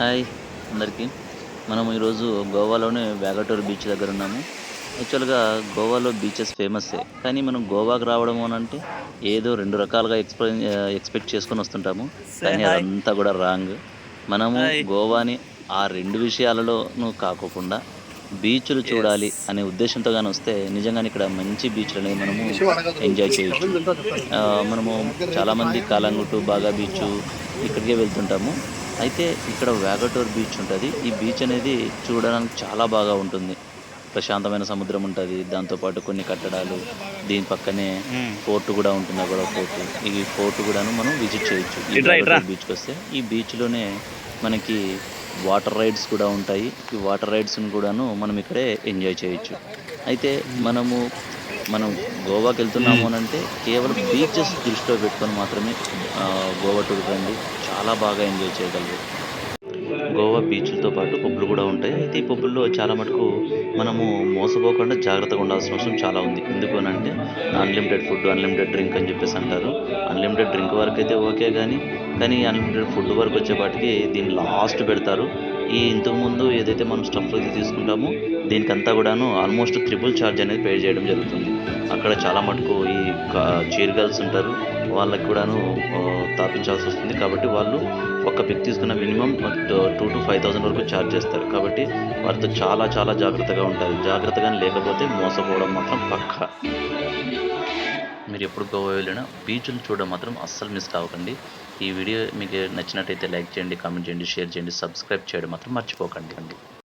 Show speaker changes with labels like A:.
A: Hi అందరికీ. మనం ఈరోజు గోవాలోని వ్యాగటూర్ బీచ్ దగ్గర ఉన్నాము. యాక్చువల్గా గోవాలో బీచెస్ ఫేమస్సే. కానీ మనం గోవాకి రావడం అంటే ఏదో రెండు రకాలుగా ఎక్స్ప్లెయిన్ ఎక్స్పెక్ట్ చేసుకొని వస్తుంటాము. కానీ. అదంతా కూడా రాంగ్. మనము. గోవాని ఆ రెండు విషయాలలోనూ కాకోకుండా బీచ్లు చూడాలి అనే ఉద్దేశంతో కానీ వస్తే నిజంగానే ఇక్కడ మంచి బీచ్లు అనేవి మనము ఎంజాయ్ చేయొచ్చు. మనము చాలామంది కాలంగుట్టు బాగా బీచ్ ఇక్కడికే వెళ్తుంటాము. అయితే ఇక్కడ వ్యాగటూర్ బీచ్ ఉంటుంది. ఈ బీచ్ అనేది చూడడానికి చాలా బాగా ఉంటుంది. ప్రశాంతమైన సముద్రం ఉంటుంది. దాంతోపాటు కొన్ని కట్టడాలు దీని పక్కనే ఫోర్ట్ కూడా ఉంటుంది. అక్కడ ఫోర్ట్. ఈ ఫోర్ట్ కూడాను మనం విజిట్ చేయొచ్చు. ఈ బీచ్కి వస్తే ఈ బీచ్లోనే మనకి వాటర్ రైడ్స్ కూడా ఉంటాయి. ఈ వాటర్ రైడ్స్ని కూడాను మనం ఇక్కడే ఎంజాయ్ చేయొచ్చు. అయితే మనము మనం గోవాకి వెళ్తున్నాము అని అంటే కేవలం బీచెస్ దృష్టిలో పెట్టుకొని మాత్రమే గోవా టూర్కి రండి. చాలా బాగా ఎంజాయ్ చేయగలరు. గోవా బీచ్లతో పాటు పబ్బులు కూడా ఉంటాయి. అయితే ఈ పబ్బుల్లో చాలా మటుకు మనము మోసపోకుండా జాగ్రత్తగా ఉండాల్సిన అవసరం చాలా ఉంది. ఎందుకు అని అంటే అన్లిమిటెడ్ ఫుడ్ అన్లిమిటెడ్ డ్రింక్ అని చెప్పేసి అంటారు. అన్లిమిటెడ్ డ్రింక్ వరకు అయితే ఓకే కానీ కానీ అన్లిమిటెడ్ ఫుడ్ వరకు వచ్చేపాటికి దీన్ని లాస్ట్ పెడతారు. ఈ ఇంతకుముందు ఏదైతే మనం స్టఫ్ అయితే తీసుకుంటామో దీనికంతా కూడాను ఆల్మోస్ట్ త్రిబుల్ ఛార్జ్ అనేది పే చేయడం జరుగుతుంది. అక్కడ చాలా మటుకు ఈ చీర్ గర్ల్స్ ఉంటారు. వాళ్ళకి కూడాను తాపించాల్సి వస్తుంది. కాబట్టి వాళ్ళు ఒక్క పిక్ తీసుకున్న minimum two to five thousand వరకు ఛార్జ్ చేస్తారు. కాబట్టి వారితో చాలా చాలా జాగ్రత్తగా ఉంటారు. జాగ్రత్తగా లేకపోతే మోసపోవడం మాత్రం పక్కా. మీరు ఎప్పుడు గోవా వెళ్ళినా బీచ్లు చూడడం మాత్రం అస్సలు మిస్ కావకండి. ఈ వీడియో మీకు నచ్చినట్టయితే లైక్ చేయండి కామెంట్ చేయండి షేర్ చేయండి సబ్స్క్రైబ్ చేయడం మాత్రం మర్చిపోకండి.